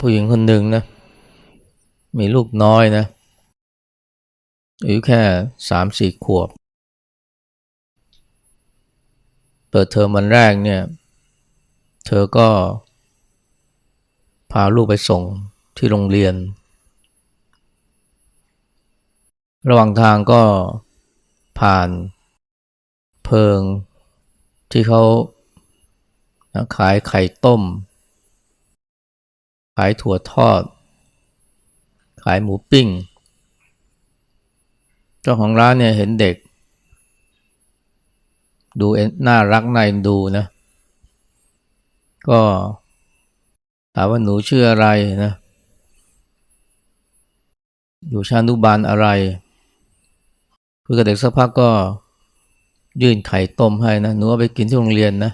ผู้หญิงคนหนึ่งนะ มีลูกน้อยนะอายุแค่สามสี่ขวบ เปิดเทอมวันแรกเนี่ย เธอก็ พาลูกไปส่งที่โรงเรียน ระหว่างทางก็ผ่านเพิงที่เขาขายไข่ต้มายถั่วทอด ขายหมูปิ้ง เจ้าของร้านเนี่ยเห็นเด็ก ดูน่ารักน่าเอ็นดูนะ ก็ถามว่าหนูชื่ออะไรนะ อยู่ชั้นอนุบาลอะไรคุยกับเด็กสักพักก็ยื่นไข่ต้มให้นะ หนูเอาไปกินที่โรงเรียนนะ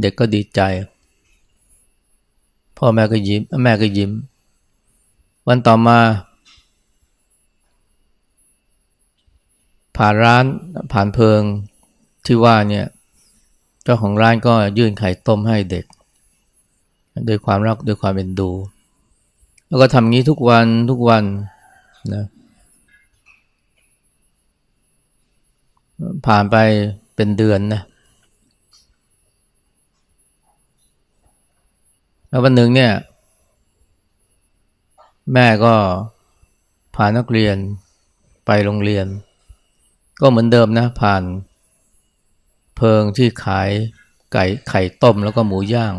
เด็กก็ดีใจ พ่อแม่ก็ยิ้ม แม่ก็ยิ้ม วันต่อมา ผ่านร้านผ่านเพิงที่ว่าเนี่ยเจ้าของร้านก็ยื่นไข่ต้มให้เด็กด้วยความรักด้วยความเป็นดู แล้วก็ทำงี้ทุกวันทุกวันนะผ่านไปเป็นเดือนนะ แล้ววันหนึ่งเนี่ย แม่ก็พานักเรียนไปโรงเรียน ก็เหมือนเดิมนะ ผ่านเพิงที่ขายไก่ไข่ต้มแล้วก็หมูย่าง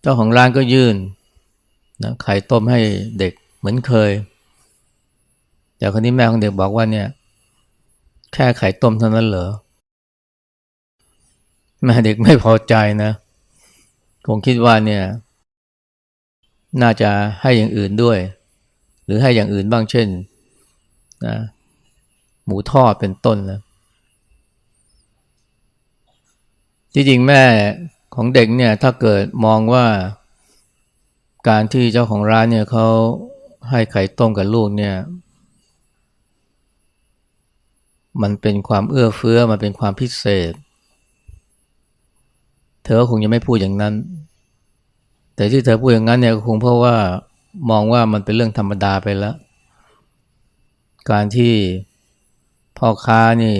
เจ้าของร้านก็ยื่นนะไข่ต้มให้เด็กเหมือนเคย แต่คนนี้แม่ของเด็กบอกว่าเนี่ย แค่ไข่ต้มเท่านั้นเหรอแม่เด็กไม่พอใจนะ คงคิดว่าเนี่ย น่าจะให้อย่างอื่นด้วย หรือให้อย่างอื่นบ้างเช่นนะหมูทอดเป็นต้นนะที่จริงแม่ของเด็กเนี่ย ถ้าเกิดมองว่าการที่เจ้าของร้านเนี่ยเขาให้ไข่ต้มกับลูกเนี่ย มันเป็นความเอื้อเฟื้อ มันเป็นความพิเศษ เธอคงยังไม่พูดอย่างนั้น แต่ที่เธอพูดอย่างนั้นเนี่ยคงเพราะว่ามองว่ามันเป็นเรื่องธรรมดาไปแล้ว การที่พ่อค้านี่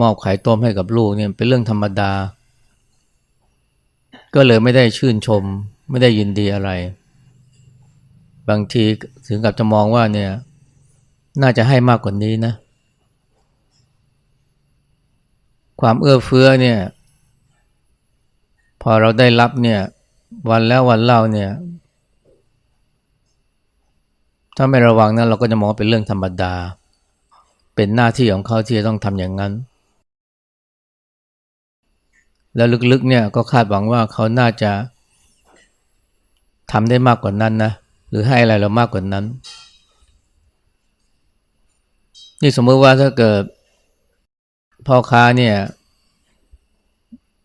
มอบไข่ต้มให้กับลูกเนี่ยเป็นเรื่องธรรมดา ก็เลยไม่ได้ชื่นชม ไม่ได้ยินดีอะไร บางทีถึงกับจะมองว่าเนี่ย น่าจะให้มากกว่านี้นะ ความเอื้อเฟื้อเนี่ย อเราได้รับเนี่ยวันแล้ววันเล่าเนี่ย ถ้าไม่ระวังนะเราก็จะมองเป็นเรื่องธรรมดา เป็นหน้าที่ของเขาที่จะต้องทำอย่างนั้น แล้วลึกๆเนี่ยก็คาดหวังว่าเขาน่าจะทำได้มากกว่านั้นนะหรือให้อะไรเรามากกว่านั้น นี่สมมติว่าถ้าเกิดพ่อค้าเนี่ย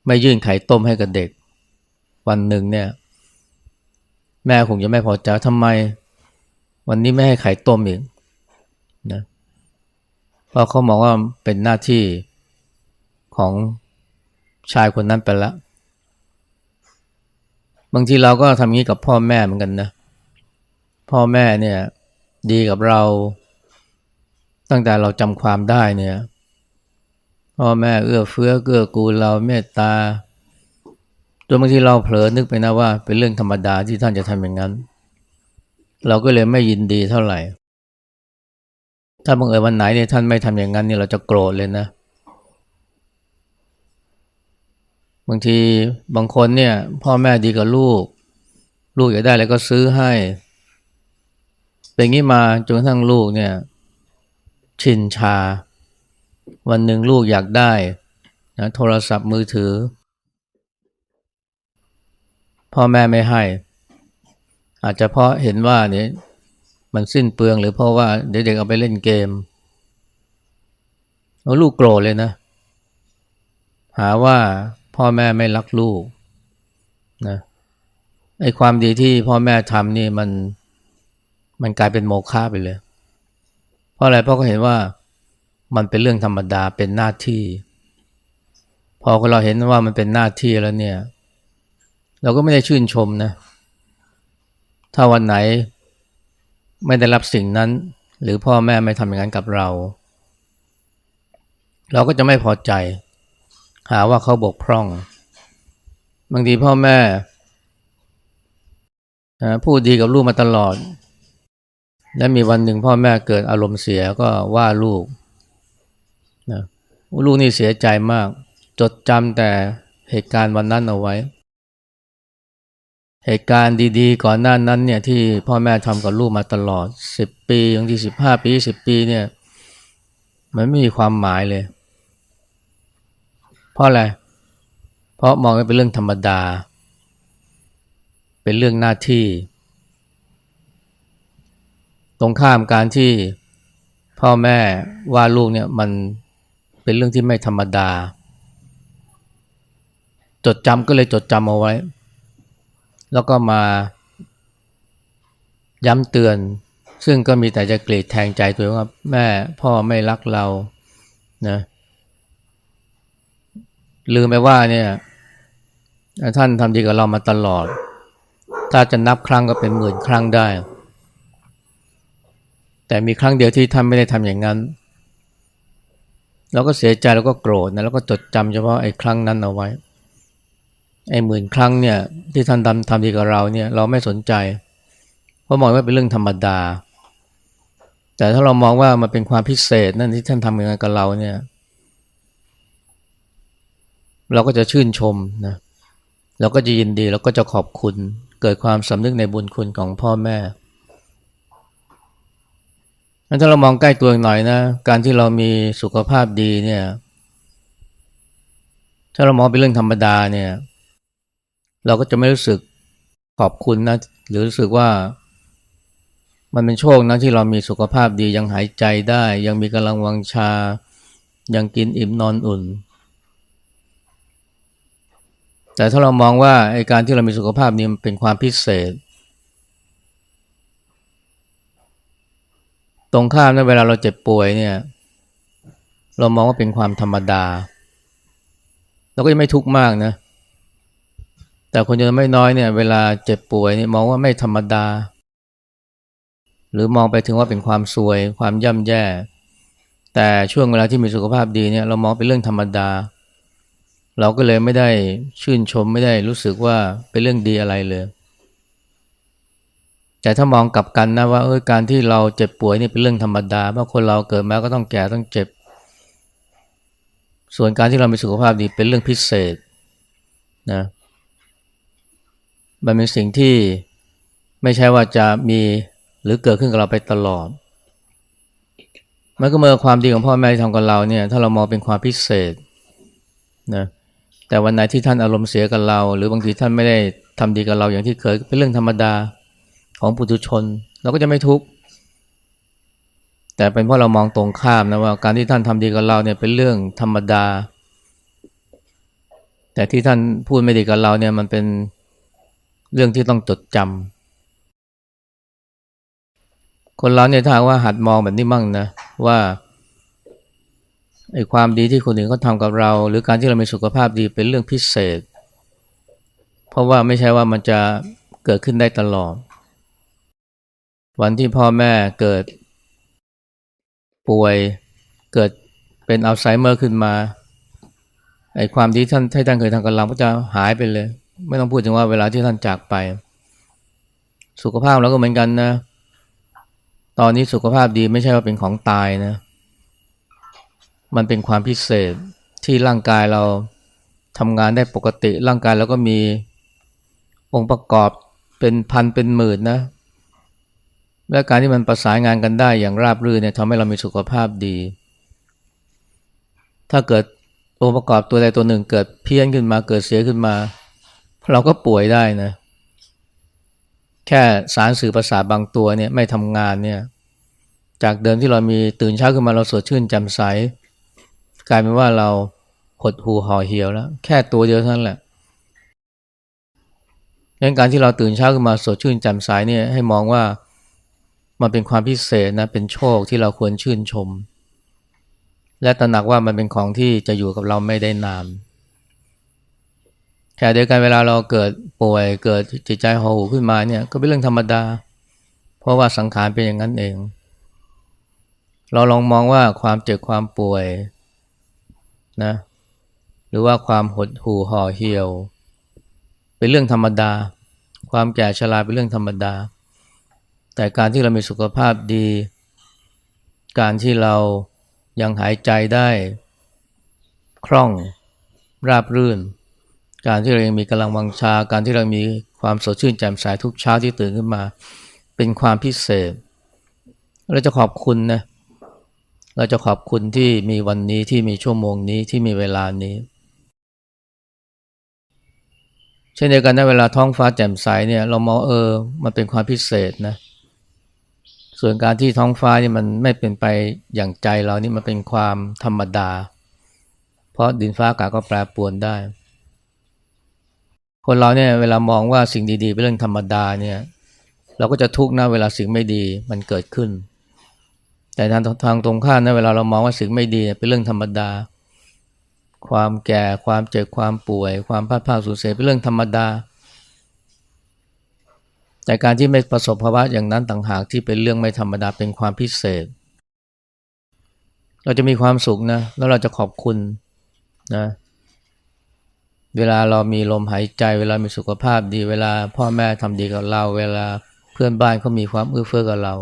ไม่ยื่นไข่ต้มให้กับเด็ก วันหนึ่งเนี่ย แม่คงจะไม่พอใจทำไม วันนี้ไม่ให้ไข่ต้มอีกนะเพราะเขามองว่าเป็นหน้าที่ของชายคนนั้นไปล้วบางทีเราก็ทำงี้กับพ่อแม่เหมือนกันนะ พ่อแม่เนี่ย ดีกับเรา ตั้งแต่เราจำความได้เนี่ย พ่อแม่เอื้อเฟื้อเกื้อกูลเราเมตตาจนบางทีเราเผลอนึกไปนะว่า เป็นเรื่องธรรมดาที่ท่านจะทำอย่างนั้น เราก็เลยไม่ยินดีเท่าไหร่ ถ้าบังเอิญวันไหนเนี่ยท่านไม่ทำอย่างนั้นเนี่ยเราจะโกรธเลยนะ บางทีบางคนเนี่ย พ่อแม่ดีกับลูก ลูกอยากได้อะไรก็ซื้อให้เป็นงี้มาจนกระทั่งลูกเนี่ย ชินชา วันหนึ่งลูกอยากได้นะโทรศัพท์มือถือ พ่อแม่ไม่ให้ อาจจะเพราะเห็นว่าเนี่ยมันสิ้นเปลืองหรือเพราะว่าเด็กๆเอาไปเล่นเกมแล้วลูกโกรธเลยนะ หาว่าพ่อแม่ไม่รักลูกนะไอ้ความดีที่พ่อแม่ทำนี่มันมันกลายเป็นโมฆะไปเลย เพราะอะไรเพราะเขาเห็นว่า มันเป็นเรื่องธรรมดาเป็นหน้าที่ พอเราเห็นว่ามันเป็นหน้าที่แล้วเนี่ย เราก็ไม่ได้ชื่นชมนะ ถ้าวันไหนไม่ได้รับสิ่งนั้น หรือพ่อแม่ไม่ทำอย่างนั้นกับเรา เราก็จะไม่พอใจ หาว่าเขาบกพร่อง บางทีพ่อแม่พูดดีกับลูกมาตลอด และมีวันหนึ่งพ่อแม่เกิดอารมณ์เสียก็ว่าลูก ลูกนี่เสียใจมาก จดจำแต่เหตุการณ์วันนั้นเอาไว้ เหตุการณ์ดีๆ ก่อนหน้านั้นเนี่ยที่พ่อแม่ทำกับลูกมาตลอดสิบปีบางทีสิบห้าปีสิบปีเนี่ยมันไม่มีความหมายเลย เพราะอะไร เพราะมองเป็นเรื่องธรรมดา เป็นเรื่องหน้าที่ ตรงข้ามการที่พ่อแม่ว่าลูกเนี่ยมัน เป็นเรื่องที่ไม่ธรรมดา จดจำก็เลยจดจำเอาไว้ แล้วก็มาย้ำเตือน ซึ่งก็มีแต่จะเกลียดแทงใจตัวว่า แม่พ่อไม่รักเรานะลืมไปว่าเนี่ย ท่านทำดีกับเรามาตลอด ถ้าจะนับครั้งก็เป็นหมื่นครั้งได้ แต่มีครั้งเดียวที่ท่านไม่ได้ทำอย่างนั้น เราก็เสียใจแล้วก็โกรธนะแล้วก็จดจำเฉพาะไอ้ครั้งนั้นเอาไว้ไอ้หมื่นครั้งเนี่ยที่ท่านทำทำดีกับเราเนี่ยเราไม่สนใจ เพราะมองว่าเป็นเรื่องธรรมดา แต่ถ้าเรามองว่ามันเป็นความพิเศษนั่นที่ท่านทำงานกับเราเนี่ย เราก็จะชื่นชมนะเราก็จะยินดีเราก็จะขอบคุณ เกิดความสำนึกในบุญคุณของพ่อแม่ ถ้าเรามองใกล้ตัวหน่อยนะ การที่เรามีสุขภาพดีเนี่ย ถ้าเรามองเป็นเรื่องธรรมดาเนี่ย เราก็จะไม่รู้สึกขอบคุณนะ หรือรู้สึกว่า มันเป็นโชคนะที่เรามีสุขภาพดียังหายใจได้ ยังมีกำลังวังชา ยังกินอิ่มนอนอุ่น แต่ถ้าเรามองว่าไอการที่เรามีสุขภาพนี้มันเป็นความพิเศษ ตรงข้ามนะเวลาเราเจ็บป่วยเนี่ย เรามองว่าเป็นความธรรมดา เราก็ยังไม่ทุกข์มากนะ แต่คนจำนวนไม่น้อยเนี่ย เวลาเจ็บป่วยเนี่ยมองว่าไม่ธรรมดา หรือมองไปถึงว่าเป็นความซวย ความย่ำแย่ แต่ช่วงเวลาที่มีสุขภาพดีเนี่ย เรามองเป็นเรื่องธรรมดา เราก็เลยไม่ได้ชื่นชมไม่ได้รู้สึกว่าเป็นเรื่องดีอะไรเลย แต่ถ้ามองกลับกันนะว่าเออการที่เราเจ็บป่วยนี่เป็นเรื่องธรรมดาเพราะคนเราเกิดมาก็ต้องแก่ต้องเจ็บ ส่วนการที่เรามีสุขภาพดีเป็นเรื่องพิเศษนะมันเป็นสิ่งที่ไม่ใช่ว่าจะมีหรือเกิดขึ้นกับเราไปตลอด มันก็เมื่อความดีของพ่อแม่ที่ทำกับเราเนี่ย ถ้าเรามองเป็นความพิเศษนะแต่วันไหนที่ท่านอารมณ์เสียกับเรา หรือบางทีท่านไม่ได้ทำดีกับเราอย่างที่เคยเป็นเรื่องธรรมดา ของปุถุชน เราก็จะไม่ทุกข์แต่เป็นเพราะเรามองตรงข้ามนะว่าการที่ท่านทำดีกับเราเนี่ยเป็นเรื่องธรรมดา แต่ที่ท่านพูดไม่ดีกับเราเนี่ยมันเป็นเรื่องที่ต้องจดจำคนเราเนี่ยถ้าว่าหัดมองแบบนี้มั่งนะว่าไอ้ความดีที่คนอื่นเขาทำกับเรา หรือการที่เรามีสุขภาพดีเป็นเรื่องพิเศษ เพราะว่าไม่ใช่ว่ามันจะเกิดขึ้นได้ตลอด วันที่พ่อแม่เกิด ป่วยเกิดเป็นอัลไซเมอร์ขึ้นมาไอ้ความที่ท่านที่ท่านเคยทำกับเราก็จะหายไปเลย ไม่ต้องพูดถึงว่าเวลาที่ท่านจากไป สุขภาพเราก็เหมือนกันนะ ตอนนี้สุขภาพดีไม่ใช่ว่าเป็นของตายนะ มันเป็นความพิเศษที่ร่างกายเราทำงานได้ปกติ ร่างกายเราก็มีองค์ประกอบเป็นพันเป็นหมื่นนะ และการที่มันประสานงานกันได้อย่างราบรื่นเนี่ยทำให้เรามีสุขภาพดี ถ้าเกิดองค์ประกอบตัวใดตัวหนึ่งเกิดเพี้ยนขึ้นมาเกิดเสียขึ้นมา เราก็ป่วยได้นะ แค่สารสื่อประสาทบางตัวเนี่ยไม่ทำงานเนี่ย จากเดิมที่เรามีตื่นเช้าขึ้นมาเราสดชื่นแจ่มใส กลายเป็นว่าเราหดหูห่อเหี่ยวแล้ว แค่ตัวเดียวเท่านั้นแหละดังนั้นการที่เราตื่นเช้าขึ้นมาสดชื่นแจ่มใสเนี่ยให้มองว่า มันเป็นความพิเศษนะเป็นโชคที่เราควรชื่นชม และตระหนักว่ามันเป็นของที่จะอยู่กับเราไม่ได้นานแขณะเดียวกันเวลาเราเกิดป่วยเกิดจิตใจห่อหูขึ้นมาเนี่ยก็เป็นเรื่องธรรมดา เพราะว่าสังขารเป็นอย่างนั้นเอง เราลองมองว่าความเจ็บความป่วยนะหรือว่าความหดหู่ห่อเหี่ยว เป็นเรื่องธรรมดา ความแก่ชราเป็นเรื่องธรรมดา แต่การที่เรามีสุขภาพดี การที่เรายังหายใจได้คล่องราบรื่น การที่เรายังมีกำลังวังชา การที่เรามีความสดชื่นแจ่มใสทุกเช้าที่ตื่นขึ้นมา เป็นความพิเศษ เราจะขอบคุณนะเราจะขอบคุณที่มีวันนี้ที่มีชั่วโมงนี้ที่มีเวลานี้ เช่นเดียวกันในเวลาท้องฟ้าแจ่มใสเนี่ย เรามองเออมันเป็นความพิเศษนะ ส่วนการที่ท้องฟ้านี่มันไม่เป็นไปอย่างใจเรานี่มันเป็นความธรรมดา เพราะดินฟ้าอากาศก็แปรปรวนได้ คนเราเนี่ยเวลามองว่าสิ่งดีๆเป็นเรื่องธรรมดาเนี่ย เราก็จะทุกข์นะเวลาสิ่งไม่ดีมันเกิดขึ้น แต่ทางทางตรงข้ามนะเวลาเรามองว่าสิ่งไม่ดีเป็นเรื่องธรรมดา ความแก่ความเจ็บความป่วย ความพลาดพลาดสูญเสียเป็นเรื่องธรรมดา แต่การที่ไม่ประสบภาวะอย่างนั้นต่างหากที่เป็นเรื่องไม่ธรรมดาเป็นความพิเศษ เราจะมีความสุขนะแล้วเราจะขอบคุณนะเวลาเรามีลมหายใจ เวลามีสุขภาพดี เวลาพ่อแม่ทำดีกับเรา เวลาเพื่อนบ้านเขามีความเอื้อเฟื้อกับเรา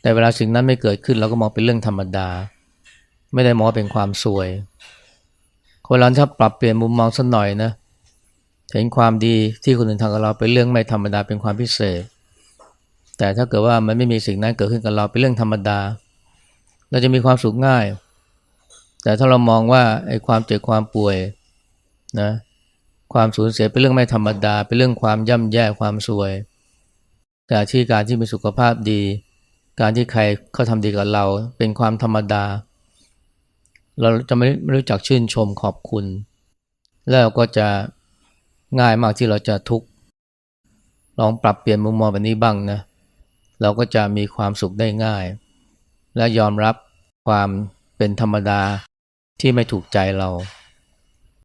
แต่เวลาสิ่งนั้นไม่เกิดขึ้นเราก็มองเป็นเรื่องธรรมดา ไม่ได้มองเป็นความสวย คนเราถ้าปรับเปลี่ยนมุมมองสักหน่อยนะเเห็นความดีที่คนอื่นทำกับเราเป็นเรื่องไม่ธรรมดาเป็นความพิเศษ แต่ถ้าเกิดว่ามันไม่มีสิ่งนั้นเกิดขึ้นกับเราเป็นเรื่องธรรมดา เราจะมีความสุขง่าย แต่ถ้าเรามองว่าไอ้ความเจ็บความป่วยนะความสูญเสียเป็นเรื่องไม่ธรรมดา เป็นเรื่องความย่ำแย่ความสวย แต่ที่การที่มีสุขภาพดี การที่ใครเขาทำดีกับเรา เป็นความธรรมดา เราจะไม่รู้จักชื่นชมขอบคุณ แล้วก็จะ ง่ายมากที่เราจะทุกข์ลองปรับเปลี่ยนมุมมองแบบนี้บ้างนะ เราก็จะมีความสุขได้ง่าย และยอมรับความเป็นธรรมดาที่ไม่ถูกใจเรา